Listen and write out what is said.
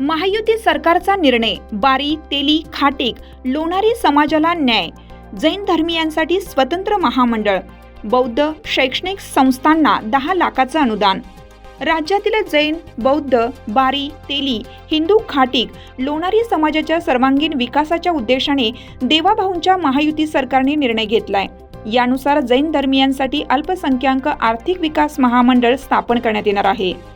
महायुती सरकारचा निर्णय. बारी तेली खाटीक लोणारी समाजाला न्याय. जैन धर्मियांसाठी स्वतंत्र महामंडळ. बौद्ध शैक्षणिक संस्थांना दहा लाखाचं अनुदान. राज्यातील जैन बौद्ध बारी तेली हिंदू खाटीक लोणारी समाजाच्या सर्वांगीण विकासाच्या उद्देशाने देवाभाऊंच्या महायुती सरकारने निर्णय घेतलाय. यानुसार जैन धर्मियांसाठी अल्पसंख्याक आर्थिक विकास महामंडळ स्थापन करण्यात येणार आहे.